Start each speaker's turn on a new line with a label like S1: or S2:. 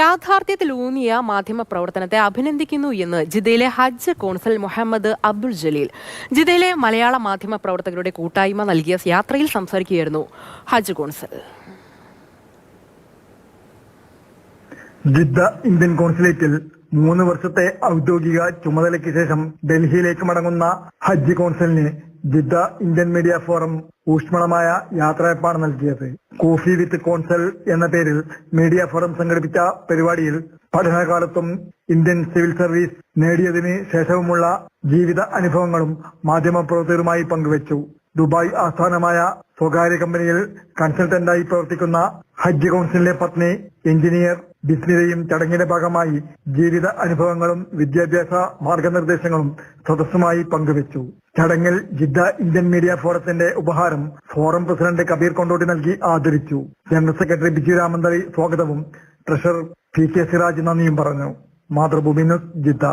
S1: യാഥാർത്ഥ്യത്തിലൂന്നിയ മാധ്യമ പ്രവർത്തനത്തെ അഭിനന്ദിക്കുന്നു എന്ന് ജിദ്ദയിലെ ഹജ്ജ് കോൺസൽ മുഹമ്മദ് അബ്ദുൾ ജലീൽ. ജിദ്ദയിലെ മലയാള മാധ്യമ പ്രവർത്തകരുടെ കൂട്ടായ്മ നൽകിയ യാത്രയിൽ സംസാരിക്കുകയായിരുന്നു ഹജ്ജ് കോൺസൽ.
S2: ജിദ്ദ ഇന്ത്യൻ കോൺസുലേറ്റിൽ മൂന്ന് വർഷത്തെ ഔദ്യോഗിക ചുമതലയ്ക്ക് ശേഷം ഡൽഹിയിലേക്ക് മടങ്ങുന്ന ഹജ്ജ് കോൺസലിന് ജിദ്ദ ഇന്ത്യൻ മീഡിയ ഫോറം ഊഷ്മളമായ യാത്രയപ്പാണ് നൽകിയത്. കോഫി വിത്ത് കോൺസൽ എന്ന പേരിൽ മീഡിയ ഫോറം സംഘടിപ്പിച്ച പരിപാടിയിൽ പഠനകാലത്തും ഇന്ത്യൻ സിവിൽ സർവീസ് നേടിയതിന് ശേഷവുമുള്ള ജീവിത അനുഭവങ്ങളും മാധ്യമപ്രവർത്തകരുമായി പങ്കുവച്ചു. ദുബായ് ആസ്ഥാനമായ സ്വകാര്യ കമ്പനിയിൽ കൺസൾട്ടന്റായി പ്രവർത്തിക്കുന്ന ഹജ്ജ് കൌൺസിലിലെ പത്നി എഞ്ചിനീയർ ബിസ്മിതയും ചടങ്ങിന്റെ ഭാഗമായി ജീവിത അനുഭവങ്ങളും വിദ്യാഭ്യാസ മാർഗനിർദ്ദേശങ്ങളും സദസ്സുമായി പങ്കുവച്ചു. ചടങ്ങിൽ ജിദ്ദ ഇന്ത്യൻ മീഡിയ ഫോറത്തിന്റെ ഉപഹാരം ഫോറം പ്രസിഡന്റ് കബീർ കൊണ്ടോട്ടി നൽകി ആദരിച്ചു. ജനറൽ സെക്രട്ടറി ബിജു രാമന്തളി സ്വാഗതവും ട്രഷറർ പി കെ സിറാജ് നന്ദിയും പറഞ്ഞു. Mathrubhumi news Jeddah.